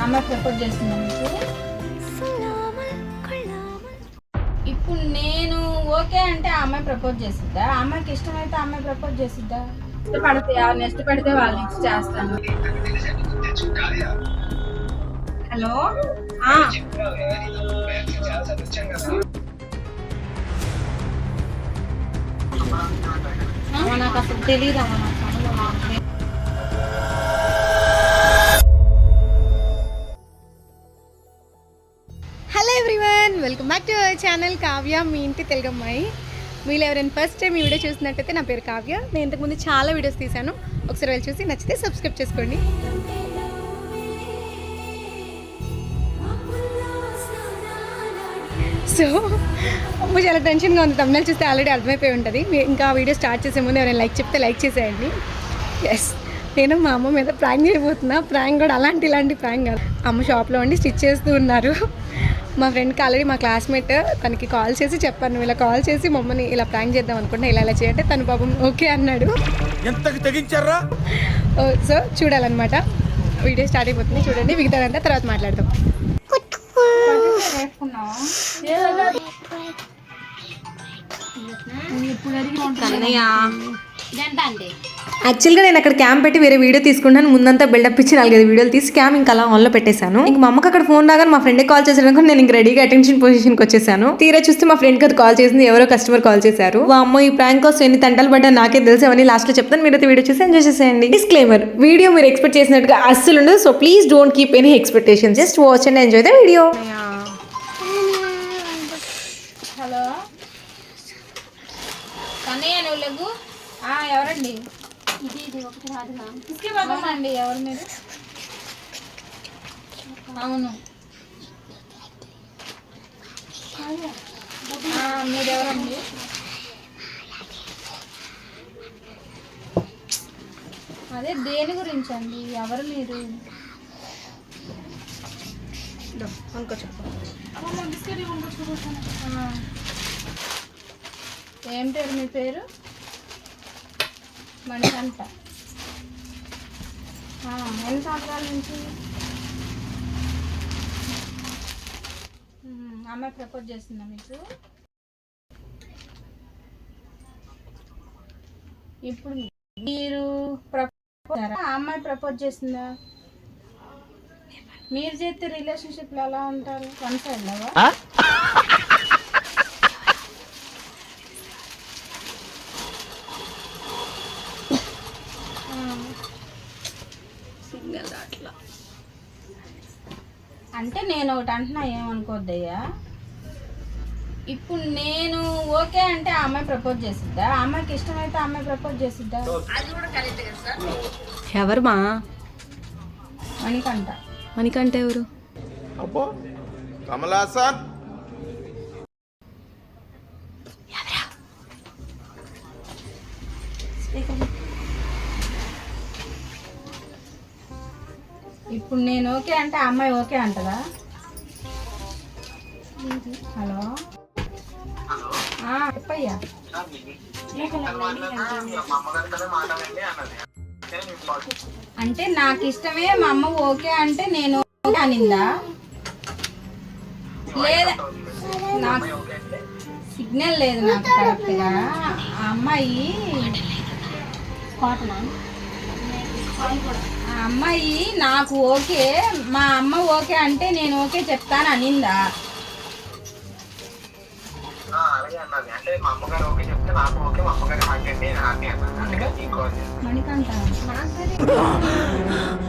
అమ్మాయి ప్రపోజ్ చేస్తున్నాను ఇప్పుడు నేను ఓకే అంటే ఆ అమ్మాయి ప్రపోజ్ చేసిద్దా? ఆ అమ్మాయికి ఇష్టమైతే ఆ అమ్మాయి ప్రపోజ్ చేసిద్దా? ఇష్టపడితే ఎవరిని ఇష్టపడితే వాళ్ళని ఇచ్చి చేస్తాను. హలో? నాకు అసలు తెలియదు అమ్మా మై ఛానల్ కావ్య మీ ఇంటి తెలుగమ్మాయి మీరు ఎవరైనా ఫస్ట్ టైం ఈ వీడియో చూసినట్టయితే నా పేరు కావ్య. నేను ఇంతకుముందు చాలా వీడియోస్ తీశాను. ఒకసారి వెళ్ళి చూసి నచ్చితే సబ్స్క్రైబ్ చేసుకోండి. సో అమ్మ చాలా టెన్షన్గా ఉంది. తమిళ చూస్తే ఆల్రెడీ అర్థమైపోయి ఉంటుంది. మీ- ఇంకా వీడియో స్టార్ట్ చేసే ముందు ఎవరైనా లైక్ చెప్తే లైక్ చేసేయండి. ఎస్ నేను మా అమ్మ మీద ప్రాంక్ చేయబోతున్నా. ప్రాంక్ కూడా అలాంటి ఇలాంటి ప్రాంక్ కాదు. అమ్మ షాప్లో ఉండి స్టిచ్ చేస్తూ ఉన్నారు. మా ఫ్రెండ్కి ఆల్రెడీ మా క్లాస్మేట్ తనకి కాల్ చేసి చెప్పాను. నువ్వు ఇలా కాల్ చేసి మమ్మల్ని ఇలా ప్రాంక్ చేద్దాం అనుకుంటున్నా ఇలా ఇలా చేయంటే తను పాపం ఓకే అన్నాడు. ఎంతకి తెగించారా? ఓ, సో చూడాలన్నమాట. వీడియో స్టార్ట్ అయిపోతుంది చూడండి. మిగతాదంతా తర్వాత ఇదెంత అండి యాక్చువల్గా నేను అక్కడ క్యామ్ పెట్టి వేరే వీడియో తీసుకుంటాను. ముందంతా బిల్డప్ ఇచ్చి నాలుగైదు వీడియోలు తీసి క్యామ్ ఇంకా అలా ఆన్లో పెట్టేశాను. ఇంక మా అమ్మకి అక్కడ ఫోన్ రాగానే మా ఫ్రెండ్కి కాల్ చేసాను నేను ఇంక రెడీగా అటెన్షన్ పొజిషన్కి వచ్చేసాను. తీరా చూస్తే మా ఫ్రెండ్కి అది కాల్ చేసింది. ఎవరో కస్టమర్ కాల్ చేశారు. మా అమ్మ ఈ ప్రాంక్ కోసం ఎన్ని తంటలు పడ్డా నాకే తెలుసు. అవన్నీ లాస్ట్లో చెప్తాను. మీరైతే వీడియో చూసి ఎంజాయ్ చేసేయండి. డిస్క్లైమర్ వీడియో మీరు ఎక్స్పెక్ట్ చేసినట్టుగా అస్సలు ఉండదు. So please don't keep any expectation just watch and enjoy the video hello. Kannayya నువ్వు ఎవరండి? ఇది ఇది ఒకటి ఎవరు మీరు? అవును. మీరెవరండి? అదే దేని గురించి అండి ఎవరు మీరు. ఏం పేరు మీ పేరు? మణికంఠ ఎన్ని సంవత్సరాల నుంచి? అమ్మాయి ప్రపోజ్ చేస్తుందా మీకు? ఇప్పుడు మీరు ప్రపోజ్ అమ్మాయి ప్రపోజ్ చేసిందా? మీరు చేస్తే రిలేషన్షిప్లో ఎలా ఉంటారు? వన్ సైడ్ లవా అంటే నేను ఒకటి అంటున్నా ఏమనుకోద్దయ్యా ఇప్పుడు నేను ఓకే అంటే ఆ అమ్మాయి ప్రపోజ్ చేసిద్దా? ఆ అమ్మాయికి ఇష్టమైతే ఆ అమ్మాయి ప్రపోజ్ చేసిద్దా? ఎవరు మా? మణికంట మనకంటే ఎవరు? అబ్బో కమలాసన్ ఇప్పుడు నేను ఓకే అంటే ఆ అమ్మాయి ఓకే అంటదా? హలో? చెప్పయ్యా. అంటే నాకు ఇష్టమే మా అమ్మ ఓకే అంటే నేను అనిందా? లేదా? నాకు సిగ్నల్ లేదు నాకు కరెక్ట్గా. ఆ అమ్మాయి ఆ అమ్మాయి నాకు ఓకే మా అమ్మ ఓకే అంటే నేను ఓకే చెప్తాను అనిందా అలాగే అన్నది అంటే మా అమ్మగారు ఓకే చెప్తే నాకు ఓకే మా అమ్మగారు హాకీ అంటే నేను హాకీ అన్నాను అందుకని నీకు కాల్ చేశాను.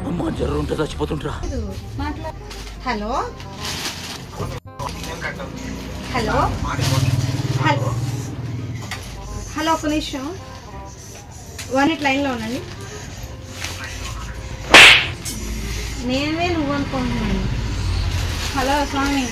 అమ్మా జ్వరం ఉంటే చచ్చిపోతుంటరా మాట్లా హలో హలో హలో హలో ఒక నిమిషం. వన్ ఇట్ లైన్లో ఉండండి. నేనే నువ్వు అనుకుంటున్నాను హలో స్వామి.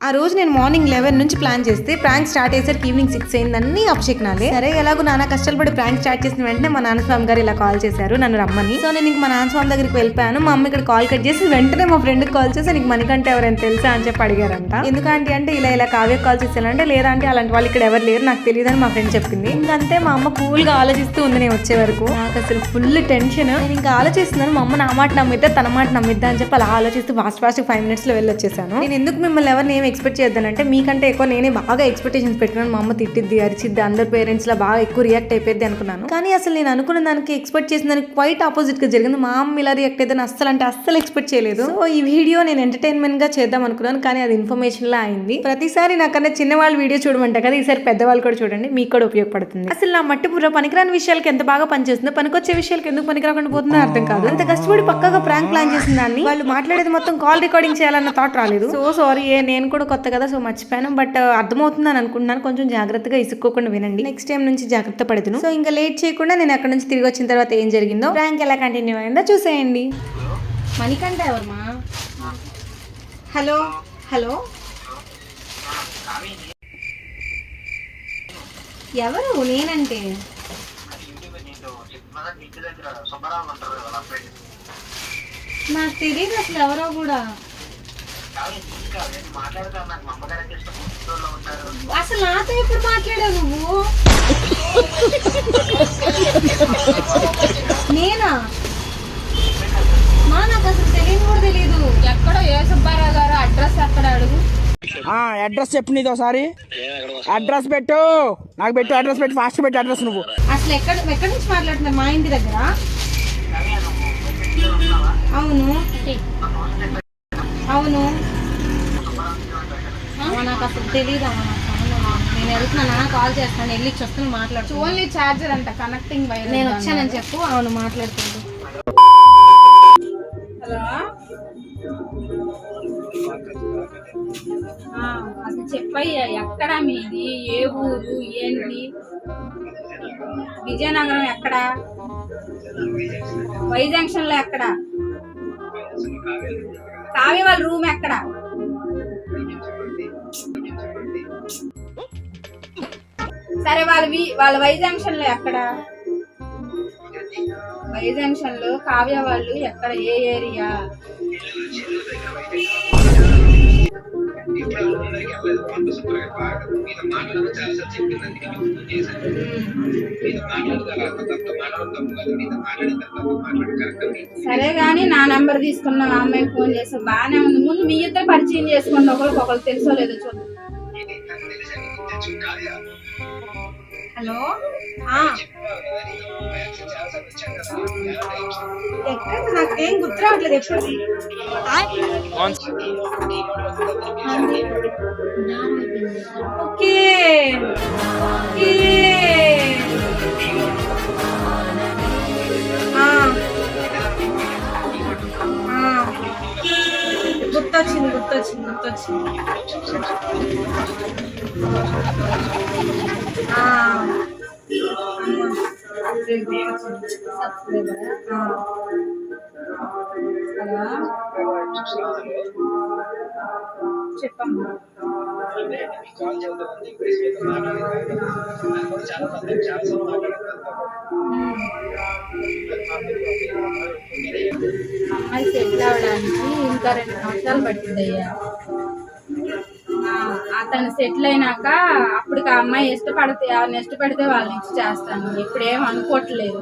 ఆ రోజు నేను మార్నింగ్ లెవెన్ నుంచి ప్లాన్ చేస్తే ప్రాంక్ స్టార్ట్ అయ్యేసరికి ఈవినింగ్ సిక్స్ అయిందని అభిషేక్నాలే సరే ఎలాగో నాన్న కష్టాలు పడి ప్రాంక్ స్టార్ట్ చేసిన వెంటనే మా నాన్న స్వామి గారు ఇలా కాల్ చేశారు నన్ను రమ్మని. సో నేను ఇంక మా నాన్న స్వామి దగ్గరికి వెళ్ళిపోయాను. మా అమ్మ ఇక్కడ కాల్ కట్ చేసి వెంటనే మా ఫ్రెండ్కి కాల్ చేసి నీకు మనకంటే ఎవరైనా తెలుసా? అని చెప్పి అడిగారంట. ఎందుకంటే అంటే ఇలా ఇలా కావ్య కాల్ చేశానంటే లేదా అంటే అలాంటి వాళ్ళు ఇక్కడ ఎవరు లేరు నాకు తెలియదు అని మా ఫ్రెండ్ చెప్పింది. ఇంకంతే మా అమ్మ కూల్గా ఆలోచిస్తూ ఉంది నేను వచ్చే వరకు. నాకు అసలు ఫుల్ టెన్షన్ నేను ఇంకా ఆలోచిస్తున్నాను మా అమ్మ నా మాట నమ్మిద్దా తన మాట నమ్మిద్దా? అని చెప్పి అలా ఆలోచిస్తూ ఫాస్ట్ ఫాస్ట్ ఫైవ్ మినిట్స్లో వెళ్ళి వచ్చేసాను నేను ఎందుకు మిమ్మల్ని ఎవరిని ఏం ఎక్స్పెక్ట్ చేద్దానంటే మీకంటే ఎక్కువ నేనే బాగా ఎక్స్పెక్టేషన్స్ పెట్టినాను. మా అమ్మ తిట్టిద్ది అరిచిద్ది అందరు పేరెంట్స్ లా బాగా ఎక్కువ రియాక్ట్ అయిపోయింది అనుకున్నాను. కానీ అసలు నేను అనుకున్న దానికి ఎక్స్పెక్ట్ చేసిన దానికి క్వైట్ ఆపోజిట్గా జరిగింది. మా అమ్మ ఇలా రియాక్ట్ అయితే అస్సలు అంటే అస్సలు ఎక్స్పెక్ట్ చేయలేదు. సో ఈ వీడియో నేను ఎంటర్టైన్మెంట్గా చేద్దాం అనుకున్నాను. కానీ అది ఇన్ఫర్మేషన్ లా అయింది. ప్రతిసారి నాకన్నా చిన్న వాళ్ళ వీడియో చూడమంట కదా ఈసారి పెద్దవాళ్ళు కూడా చూడండి. మీకు కూడా ఉపయోగపడుతుంది. అసలు నా మట్టి బుర్ర పనికిరాని విషయాలకి ఎంత బాగా పనిచేస్తుందో పనికొచ్చే విషయాలకి ఎందుకు పనికిరాకుండా పోతుందో అర్థం కాదు. అంత కష్టపడి పక్కగా ప్రాంక్ ప్లాన్ చేసిన దాన్ని వాళ్ళు మాట్లాడేది మొత్తం కాల్ రికార్డింగ్ చేయాలన్న థాట్ రాలేదు. సో సారీ నేను కూడా కొత్త కదా సో మర్చిపోయాను. బట్ అర్థమవుతుందని అనుకుంటున్నాను. కొంచెం జాగ్రత్తగా ఇసుక్కోకుండా వినండి. నెక్స్ట్ టైం నుంచి జాగ్రత్త పడుతును సో ఇంకా లేట్ చేయకుండా నేను అక్కడ నుంచి తిరిగి వచ్చిన తర్వాత ఏం జరిగిందో ప్రాంక్ ఎలా కంటిన్యూ అయిందో చూసేయండి. మణికంఠ ఎవరమ్మా? Hello hello. ఎవరు? నేనంటే? నాకు తెలియదు అసలు ఎవరో కూడా. అసలు నాతో ఎప్పుడు మాట్లాడావు నువ్వు? నేనా? మా నాకు అసలు తెలియదు కూడా తెలియదు ఎక్కడో ఏ సుబ్బారావు గారు అడ్రస్ ఎక్కడ అడుగు? ఆ అడ్రస్ చెప్పు నీది ఒకసారి. అడ్రస్ పెట్టు. నాకు పెట్టు అడ్రస్ పెట్టు. ఫాస్ట్ పెట్టు అడ్రస్ నువ్వు. అసలు ఎక్కడ ఎక్కడి నుంచి మాట్లాడుతున్నారు మా ఇంటి దగ్గర? అవును. అవును అమ్మ, నాకు సంబంధం లేదు. నేను వెళ్తున్నానా కాల్ చేస్తాను వెళ్ళి వస్తాను మాట్లాడుతూ ఓన్లీ చార్జర్ అంట కనెక్టింగ్ వైర్ నేను వచ్చానని చెప్పు అవును మాట్లాడుతుంది హలో? ఆ, అసలు చెప్పయ్యా ఎక్కడ మీది? ఏ ఊరు? ఏంటి? విజయనగరం ఎక్కడ? వై జంక్షన్లో ఎక్కడ? కావ్య వాళ్ళ రూమ్ ఎక్కడ? సరే వాళ్ళ వి- వాళ్ళ వై జంక్షన్లో ఎక్కడ? వై జంక్షన్లో కావ్య వాళ్ళు ఎక్కడ? ఏ ఏరియా? సరే గాని నా నంబర్ తీసుకున్న మా అమ్మాయికి ఫోన్ చేసి బాగానే ఉంది. ముందు మీ ఇద్దరు పరిచయం చేసుకోండి ఒకరికి ఒకరు తెలుసో లేదో చూడండి హలో? ఎక్కడ? నాకేం గుర్తు రావట్లేదు ఎప్పుడు. ఓకే. ఓకే. గుర్తొచ్చింది గుర్తొచ్చింది గుర్తొచ్చింది. చెప్పమ్మా అమ్మాయి సెటిల్ అవడానికి ఇంకా రెండు సంవత్సరాలు పట్టిందయ్యా అతను సెటిల్ అయినాక అప్పుడు ఆ అమ్మాయి ఇష్టపడితే ఇష్టపడితే వాళ్ళని ఇచ్చి చేస్తాను. ఇప్పుడు ఏం అనుకోవట్లేదు.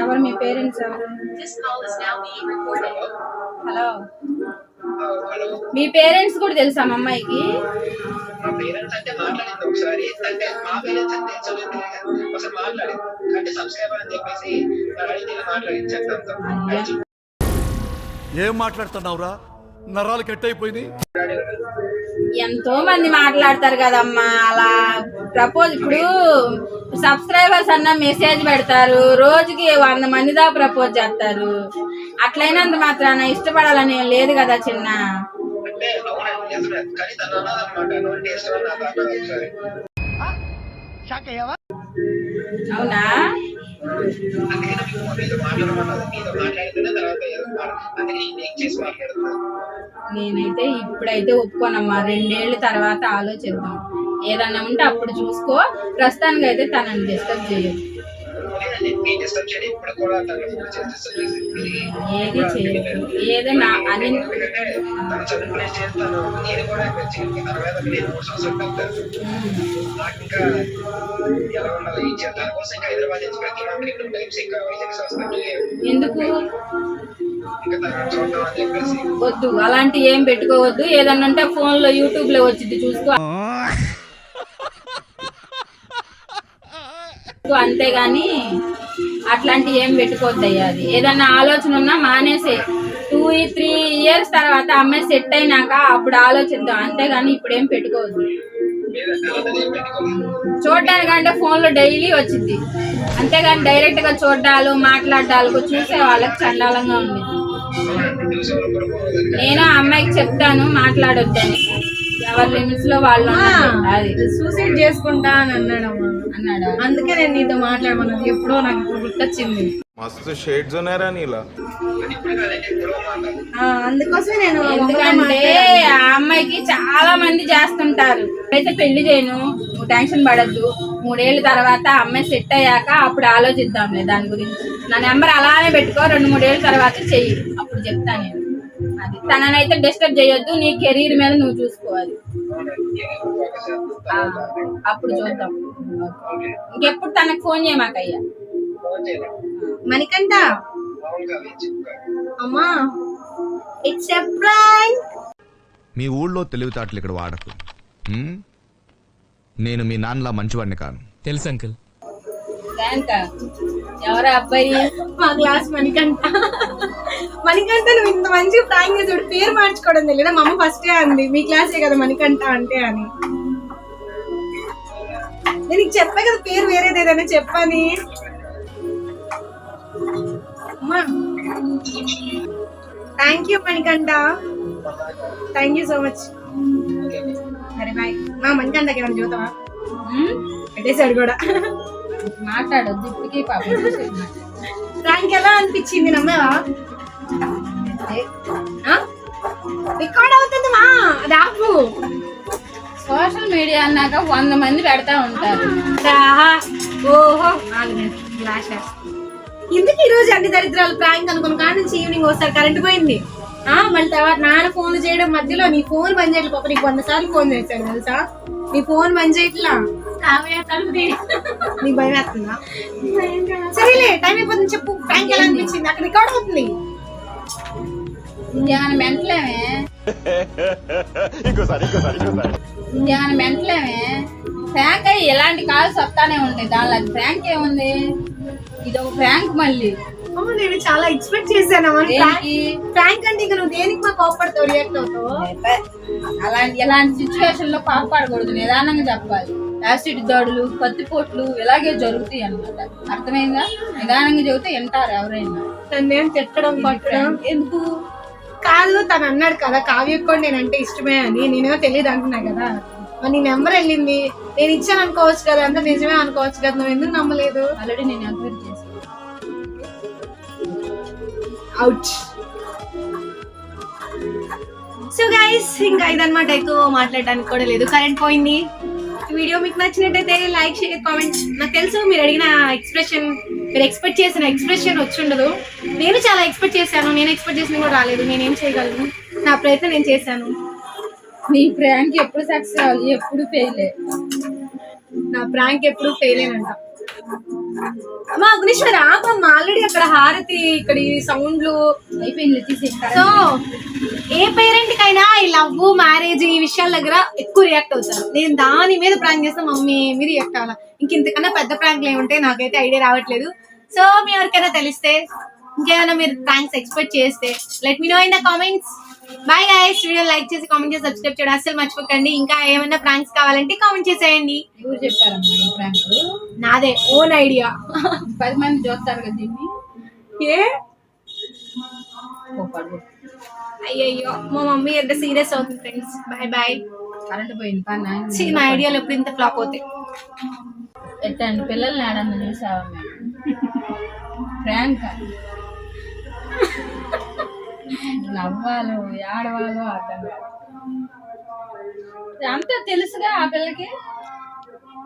ఎవరు మీ పేరెంట్స్ ఎవరు? హలో. మీ పేరెంట్స్ కూడా తెలుసా మా అమ్మాయికి? మా పేరెంట్స్ అంటే మాట్లాడింది ఒకసారి. అంటే మా పేరెంట్స్ అంటే తెలియదు ఒకసారి మాట్లాడింది అంటే సబ్స్క్రైబర్ అని చెప్పేసి ఏం మాట్లాడుతున్నావురా? నరాలు కట్ అయిపోయినాయి ఎంతో మంది మాట్లాడతారు కదమ్మా అలా ప్రపోజ్ ఇప్పుడు సబ్స్క్రైబర్స్ అన్న మెసేజ్ పెడతారు రోజుకి వంద మంది దాకా ప్రపోజ్ చేస్తారు. అట్లయినంత మాత్రాన ఇష్టపడాలని లేదు కదా చిన్న. అవునా? నేనైతే ఇప్పుడైతే ఒప్పుకోనమ్మా. రెండేళ్ళ తర్వాత ఆలోచిద్దాం. ఏదన్నా ఉంటే అప్పుడు చూసుకో. ప్రస్తుతానికి అయితే తనని డిస్టర్బ్ చేయదు లేదండి మీ డిస్టర్బ్ చేయడం ఇప్పుడు కూడా తను ఫోన్ చేసి డిస్టర్బ్ చేసింది ఏది చేయదు ఏదో నా అని ఎందుకంటే తను చదువుకునే స్టేజ్ తను నేను కూడా పెంచి తన మీద నేను మూడు సంవత్సరాలు పెద్ద నాకు ఇంకా ఎలా ఉండాలి? ఏం చేయాలి దానికోసం ఇంకా హైదరాబాద్ నుంచి ప్రతి మంత్రి టూ టైమ్స్ ఇంకా వైజాగ్ వస్తాను ఎందుకు? వద్దు. అలాంటి ఏం పెట్టుకోవద్దు. ఏదన్నా ఉంటే ఫోన్లో యూట్యూబ్లో వచ్చింది చూసుకో. అంతేగాని అట్లాంటి ఏం పెట్టుకోవద్దయ్యా అది. ఏదన్నా ఆలోచన ఉన్నా మానేసే. టూ త్రీ ఇయర్స్ తర్వాత అమ్మాయి సెట్ అయినాక అప్పుడు ఆలోచిద్దాం. అంతేగాని ఇప్పుడు ఏం పెట్టుకోవద్దు. లేదంటే అంటే ఫోన్లో డైలీ వచ్చింది అంతేగాని డైరెక్ట్గా చూడ్డాలు మాట్లాడాలు చూసే వాళ్ళకి చండాలంగా ఉంది నేను ఆ అమ్మాయికి చెప్తాను మాట్లాడొద్దని. వాళ్ళు అది. సూసైడ్ చేసుకుంటా అని అన్నాడు అన్నాడు? అందుకే నేను నీతో మాట్లాడమన్నది. ఎప్పుడో నాకు గుర్తొచ్చింది. మస్తు షేడ్స్ ఉన్నారా నీలా. అందుకోసమే నేను ఎందుకంటే ఆ అమ్మాయికి చాలా మంది చేస్తుంటారు. అయితే పెళ్ళి చేయను. నువ్వు టెన్షన్ పడద్దు. మూడేళ్ళ తర్వాత అమ్మాయి సెట్ అయ్యాక అప్పుడు ఆలోచిద్దాంలే దాని గురించి. నా నెంబర్ అలానే పెట్టుకో. రెండు మూడేళ్ళ తర్వాత చెయ్యి. అప్పుడు చెప్తాను నేను. అది. తననైతే డిస్టర్బ్ చేయొద్దు నీ కెరీర్ మీద నువ్వు చూసుకోవాలి. అప్పుడు చూద్దాం. ఇంకెప్పుడు తనకు ఫోన్ చేయమాకయ్యా చెప్పా అమ్మా ఇట్స్ ఎ ప్రాంక్ మీ ఊళ్ళో తెలివితేటలు ఇక్కడ వాడకు? నేను మీ నాన్నలా మంచివాడిని కాను. తెలుసు అంకుల్. థ్యాంక్ ఎవరా అబ్బాయి? మా క్లాస్ మణికంఠ. మణికంఠ నువ్వు ఇంత మంచి ప్రాంక్ చేసాడు పేరు మార్చుకోవడం తెలియదా? మా అమ్మ ఫస్టే అంది మీ క్లాసే కదా మణికంఠ అంటే అని. నేను నీకు చెప్పా కదా పేరు వేరేది ఏదైనా చెప్పని. Thank you Manikanta. Thank you so much సరే బాయ్ మా మణికంఠకి ఏమైనా ఉమ్? పెట్టేశాడు కూడా. మాట్లాడొద్దు ఇప్పటికీ పాపం ప్రాంక్ ఎలా అనిపించింది నమ్మేవా? రికార్డ్ అవుతుంది మా. రాపు సోషల్ మీడియా అన్నాక వంద మంది పెడతా ఉంటారు. ఓహో. ఎందుకు ఈ రోజు అన్ని దరిద్రాలు ప్రాంక్ అనుకున్న కాడ నుంచి ఈవినింగ్ వస్తారు కరెంట్ పోయింది? ఆ మళ్ళీ తర్వాత నాన్న ఫోన్ చేయడం మధ్యలో నీ ఫోన్ బంద్ చేయట్లేదు. పాప నీకు వంద సార్లు ఫోన్ చేశాను తెలుసా? నీ ఫోన్ బంద్ చేయట్లా? నీకు భయం వేస్తుందా? సరేలే టైం అయిపోతుంది చెప్పు. ప్రాంక్ ఎలా అనిపించింది? అక్కడ రికార్డ్ అవుతుంది. ఇంకేమైనా మెంటలేమే? ఇంకేమైనా మెంటలేమే? ఫ్రాంక్ అయ్యి ఎలాంటి కాల్స్ వస్తానే ఉంటాయి. దానిలో అది ఫ్రాంక్ ఏముంది? ఇది ఒక ఫ్రాంక్ మళ్ళీ. నేను చాలా ఎక్స్పెక్ట్ చేశాను? ప్రాంక్ అంటే ఇక నువ్వు దేనికి మా కోపడతావు రియాక్ట్ అవుతావు? అలాంటి ఎలాంటి సిచ్యువేషన్లో పాపడకూడదు నిదానంగా చెప్పాలి. యాసిడ్ దాడులు కత్తిపోట్లు ఇలాగే జరుగుతాయి అన్నమాట. అర్థమైందా? నిదానంగా చెబితే వింటారు ఎవరైనా. నన్ను ఏం తిట్టడం పట్టడం ఎందుకు? కాదు తను అన్నాడు కదా కావ్య కూడా నేనంటే ఇష్టమే అని. నేనేమో తెలియదు అంటున్నా కదా. మరి నీ నెంబర్ వెళ్ళింది. నేను ఇచ్చాను అనుకోవచ్చు కదా అంత నిజమే అనుకోవచ్చు కదా. నువ్వు ఎందుకు నమ్మలేదు? ఆల్రెడీ నేను ఎంక్వైరీ చేశాను. అవుట్ సో గైస్ ఇంకా ఇదన్నమాట. ఎక్కువ మాట్లాడడానికి కూడా లేదు. కరెంట్ పోయింది. వీడియో మీకు నచ్చినట్టయితే లైక్ షేర్ కామెంట్ నాకు తెలుసు మీరు అడిగిన ఎక్స్ప్రెషన్ మీరు ఎక్స్పెక్ట్ చేసిన ఎక్స్ప్రెషన్ వచ్చి ఉండదు నేను చాలా ఎక్స్పెక్ట్ చేశాను. నేను ఎక్స్పెక్ట్ చేసిన కూడా రాలేదు. నేనేం చేయగలను? నా ప్రయత్నం నేను చేశాను. నీ ప్రాంక్ ఎప్పుడు సక్సెస్ అవ్వాలి? ఎప్పుడు ఫెయిల్ నా ప్రాంక్ ఎప్పుడు ఫెయిల్ అంట. అమ్మా అగ్నిశ్వర? ఆపమ్మా ఆల్రెడీ అక్కడ హారతి ఇక్కడ ఈ సౌండ్లు అయిపోయింది సో ఏ పేరెంట్ కైనా ఈ లవ్ మ్యారేజ్ ఈ విషయాల దగ్గర ఎక్కువ రియాక్ట్ అవుతారు. నేను దాని మీద ప్రాంక్ చేస్తాను మమ్మీ మీరు రియాక్ట్ అవ్వాలి? ఇంక ఇంతకన్నా పెద్ద ప్రాంక్లు ఏముంటాయి? నాకైతే ఐడియా రావట్లేదు. సో మీ ఎవరికైనా తెలిస్తే ఇంకేమైనా మీరు ప్రాంక్స్ ఎక్స్పెక్ట్ చేస్తే let me know in the comments bye guys video like చేసి కామెంట్ చేసి సబ్స్క్రైబ్ చేయడం అస్సలు మర్చిపోకండి. ఇంకా ఏమైనా ప్రాంక్స్ కావాలంటే కామెంట్ చేసేయండి. ఎవరు చెప్పారమ్మా ఈ ప్రాంక్ నాదే ఓన్ ఐడియా పది మంది చూస్తారు కదా దీన్ని. ఏ? అయ్యయ్యో మా మమ్మీ ఎంత సీరియస్ అవుతుంది ఫ్రెండ్స్ బాయ్ బాయ్ కరెంట్ పోయింది కానీ నా ఐడియాలు ఎప్పుడు ఇంత ఫ్లాప్ అవుతాయి. ఎట్టండి పిల్లల్ని ఆడన్న చూసావా ప్రాంక్ నవ్వాలో ఏడవాలో అర్థం కాదు. అంతా తెలుసుగా ఆ పిల్లకి?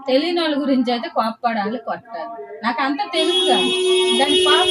తెలియని వాళ్ళ గురించి అయితే కోప్పడాలి కొట్టాలి. నాకు అంతా తెలుసుగా. దాని పాప